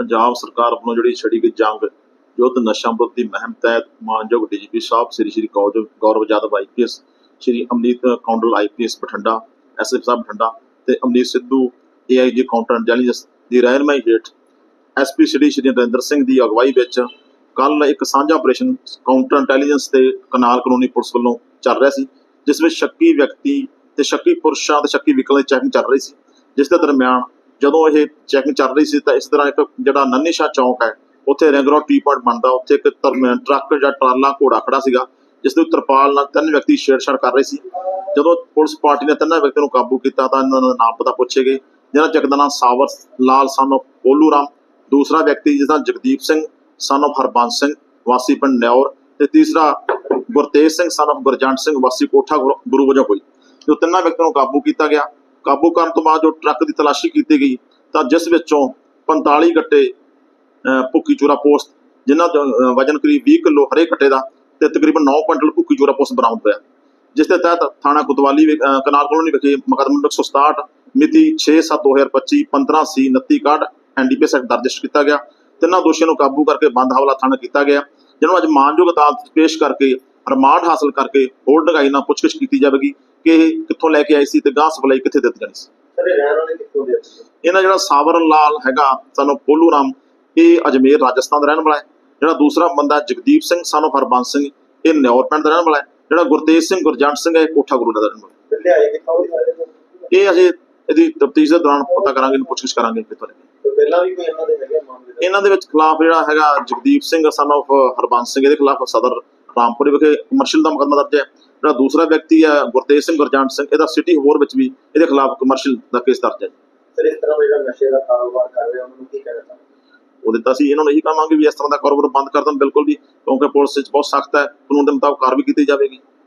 ਪੰਜਾਬ ਸਰਕਾਰ ਵੱਲੋਂ ਜਿਹੜੀ ਛੜੀ ਗਈ ਜੰਗ, ਯੁੱਧ ਨਸ਼ਾ ਵਿਰੁੱਧ ਦੀ ਮੁਹਿੰਮ ਤਹਿਤ ਮਾਨਯੋਗ ਡੀਜੀਪੀ ਸਾਹਿਬ ਸ੍ਰੀ ਸ੍ਰੀ ਗੌਰਵ ਗੌਰਵ ਯਾਦਵ ਆਈਪੀਐਸ ਸ੍ਰੀ ਅਮਨੀਤ ਕੌਂਡਲ ਆਈਪੀਐਸ ਬਠਿੰਡਾ ਐਸਐਫ ਸਾਹਿਬ ਬਠਿੰਡਾ ਤੇ Amneet Sidhu AIG counter intelligence ਦੀ ਰਹਿਨਮਾਈ ਹੇਠ ਐਸਪੀ ਸ੍ਰੀ ਸ਼੍ਰੀ ਨਰਿੰਦਰ ਸਿੰਘ ਦੀ ਅਗਵਾਈ ਵਿੱਚ ਕੱਲ ਇੱਕ ਸਾਂਝਾ ਆਪਰੇਸ਼ਨ ਕਾਊਂਟਰ ਇੰਟੈਲੀਜੈਂਸ ਤੇ ਕਨਾਲ ਕਾਨੂੰਨੀ ਪੁਲਿਸ ਵੱਲੋਂ ਚੱਲ ਰਿਹਾ ਸੀ, ਜਿਸ ਵਿੱਚ ਸ਼ੱਕੀ ਵਿਅਕਤੀ ਤੇ ਸ਼ੱਕੀ ਪੁਰਸ਼ਾਂ ਤੇ ਸ਼ੱਕੀ ਵਹੀਕਲ ਦੀ ਚੈਕਿੰਗ ਚੱਲ ਰਹੀ ਸੀ, ਜਿਸ ਦੇ ਦਰਮਿਆਨ ਜਦੋਂ ਇਹ ਚੈਕਿੰਗ ਚੱਲ ਰਹੀ ਸੀ ਤਾਂ ਇਸ ਤਰ੍ਹਾਂ ਇੱਕ ਜਿਹੜਾ ਨੰਨੀ ਸ਼ਾਹ ਚੌਂਕ ਹੈ, ਉੱਥੇ ਰਿੰਗ ਟੀ ਪੁਆਇੰਟ ਬਣਦਾ, ਉੱਥੇ ਇੱਕ ਟਰੱਕ ਜਾਂ ਟਰਾਲਾ ਘੋੜਾ ਖੜਾ ਸੀਗਾ, ਜਿਸ ਦੇ ਤਰਪਾਲ ਨਾਲ ਤਿੰਨ ਵਿਅਕਤੀ ਛੇੜਛਾੜ ਕਰ ਰਹੇ ਸੀ। ਜਦੋਂ ਪੁਲਿਸ ਪਾਰਟੀ ਨੇ ਤਿੰਨਾਂ ਵਿਅਕਤੀਆਂ ਨੂੰ ਕਾਬੂ ਕੀਤਾ ਤਾਂ ਇਹਨਾਂ ਦਾ ਨਾਮ ਪਤਾ ਪੁੱਛੇ ਗਏ, ਜਿਹਨਾਂ ਚੱਕ ਦਾ ਨਾਮ ਸਾਵਰ, ਲਾਲ ਸਨ of ਕੋਲੂ ਰਾਮ ਦੂਸਰਾ ਵਿਅਕਤੀ ਜਿਸ ਦਾ ਜਗਦੀਪ ਸਿੰਘ ਸਨ of ਹਰਬੰਸ ਸਿੰਘ, ਵਾਸੀ ਪਿੰਡ ਨਿਉਰ ਤੇ ਤੀਸਰਾ ਗੁਰਤੇਜ ਸਿੰਘ ਸਨ of ਗੁਰਜੰਟ ਸਿੰਘ, ਵਾਸੀ ਕੋਠਾ ਗੁਰੂ ਗੁਰੂ ਵਜੋਂ ਕੋਈ। ਤੇ ਤਿੰਨਾਂ ਵਿਅਕਤੀਆਂ ਨੂੰ ਕਾਬੂ ਕੀਤਾ ਗਿਆ ਕਾਬੂ ਕਰਨ ਤੋਂ ਬਾਅਦ ਜੋ ਟਰੱਕ ਦੀ ਤਲਾਸ਼ੀ ਕੀਤੀ ਗਈ, ਤਾਂ ਜਿਸ ਵਿੱਚੋਂ 45 ਗੱਟੇ ਭੁੱਕੀ ਚੂਰਾ ਪੋਸਟ ਜਿਨ੍ਹਾਂ ਦਾ ਵਜਨ ਕਰੀਬ 20 ਕਿਲੋ ਹਰੇ ਗੱਟੇ ਦਾ ਤੇ ਤਕਰੀਬਨ 9 ਕੁਇੰਟਲ ਭੁੱਕੀ ਚੂਰਾ ਪੋਸਟ ਬਰਾਮਦ ਹੋਇਆ। ਜਿਸ ਦੇ ਤਹਿਤ ਥਾਣਾ ਕੁਤਵਾਲੀ ਵਿ- ਕਨਾਲ ਕਲੋਨੀ ਵਿਖੇ ਮੁਕੱਦਮਾ ਨੰਬਰ 167 ਮਿਤੀ 6/7/2025 15 ਸੀ 29 ਕਾਰਡ ਐਨਡੀਪੀਐਸ ਐਕਟ ਦਰਜ ਕੀਤਾ ਗਿਆ। ਤਿੰਨਾਂ ਦੋਸ਼ੀਆਂ ਨੂੰ ਕਾਬੂ ਕਰਕੇ ਬੰਦ ਹਵਾਲਾ ਥਾਣਾ ਕੀਤਾ ਗਿਆ। ਜਿਹਨੂੰ ਅੱਜ ਮਾਨਯੋਗ ਅਦਾਲਤ 'ਚ ਪੇਸ਼ ਕਰਕੇ ਰਿਮਾਂਡ ਹਾਸਲ ਕਰਕੇ ਹੋਰ ਡਗਾਈ ਨਾਲ ਪੁੱਛਗਿੱਛ ਕੀਤੀ ਜਾਵੇਗੀ ਕਿ ਇਹ ਕਿੱਥੋਂ ਲੈ ਕੇ ਆਏ ਸੀ ਤੇ ਗਾਹ ਸਪਲਾਈ ਕਿੱਥੇ ਦਿੱਤੀ ਜਾਣੀ ਸੀ? ਇਹਨਾਂ ਜਿਹੜਾ ਸਾਵਰ ਲਾਲ ਹੈਗਾ ਸਾਨੂੰ ਪੋਲੂ ਰਾਮ ਇਹ ਅਜਮੇਰ ਰਾਜਸਥਾਨ ਦਾ ਰਹਿਣ ਵਾਲਾ ਹੈ। ਜਿਹੜਾ ਦੂਸਰਾ ਬੰਦਾ ਜਗਦੀਪ ਸਿੰਘ ਸਾਨੂੰ ਹਰਬੰਸ ਸਿੰਘ ਇਹ ਨਿਉਰ ਪਿੰਡ ਦਾ ਰਹਿਣ ਵਾਲਾ ਹੈ। ਜਿਹੜਾ ਗੁਰਤੇਜ ਸਿੰਘ ਗੁਰਜੰਟ ਸਿੰਘ ਹੈ ਕੋਠਾ ਗੁਰੂ ਦਾ ਰਹਿਣ ਵਾਲਾ। ਇਹ ਅਜੇ ਇਹਦੀ ਤਫਤੀਸ਼ ਦੇ ਦੌਰਾਨ ਪਤਾ ਕਰਾਂਗੇ ਇਹਨੂੰ ਪੁੱਛਗਿੱਛ ਕਰਾਂਗੇ ਕਿੱਥੋਂ ਲੈ ਪਹਿਲਾਂ ਵੀ ਕੋਈ ਇਹਨਾਂ ਦੇ ਹੈਗੇ ਮਾਮਲੇ ਇਹਨਾਂ ਦੇ ਵਿੱਚ ਖਿਲਾਫ ਜਿਹੜਾ ਹੈਗਾ ਜਗਦੀਪ ਸਿੰਘ ਸਨ ਹਰਬੰਸ ਸਿੰਘ ਇਹਦੇ ਖਿਲਾਫ ਸਦਰ ਰਾਮਪੁਰ ਵਿਖੇ ਕਮਰਸ਼ੀਅਲ ਦਾ ਮੁਕੱਦਮਾ ਦਰਜ ਹੈ। ਜਿਹੜਾ ਦੂਸਰਾ ਵਿਅਕਤੀ ਹੈ ਗੁਰਤੇਜ ਸਿੰਘ ਗੁਰਜੰਟ ਸਿੰਘ ਇਹਦਾ ਸਿਟੀ ਹੋਰ ਵਿੱਚ ਵੀ ਇਹਦੇ ਖਿਲਾਫ ਕਮਰਸ਼ੀਅਲ ਦਾ ਕੇਸ ਦਰਜ ਹੈ ਸਰ ਇਸ ਤਰ੍ਹਾਂ ਦਾ ਜਿਹੜਾ ਨਸ਼ੇ ਦਾ ਕਾਰੋਬਾਰ ਕਰ ਰਿਹਾ ਉਹਨਾਂ ਨੂੰ ਕੀ ਕਹਿਣਾ ਚਾਹੁੰਦੇ ਉਹਦੇ ਤਾਂ ਅਸੀਂ ਇਹਨਾਂ ਨੂੰ ਇਹੀ ਕਹਾਂਗੇ ਵੀ ਇਸ ਤਰ੍ਹਾਂ ਦਾ ਕਾਰੋਬਾਰ ਬੰਦ ਕਰ ਦੇਣ ਬਿਲਕੁਲ ਵੀ ਕਿਉਂਕਿ ਪੁਲਿਸ ਵਿੱਚ ਬਹੁਤ ਸਖਤ ਹੈ ਕਾਨੂੰਨ ਦੇ ਮੁਤਾਬਕ ਕਾਰਵਾਈ ਕੀਤੀ ਜਾਵੇਗੀ।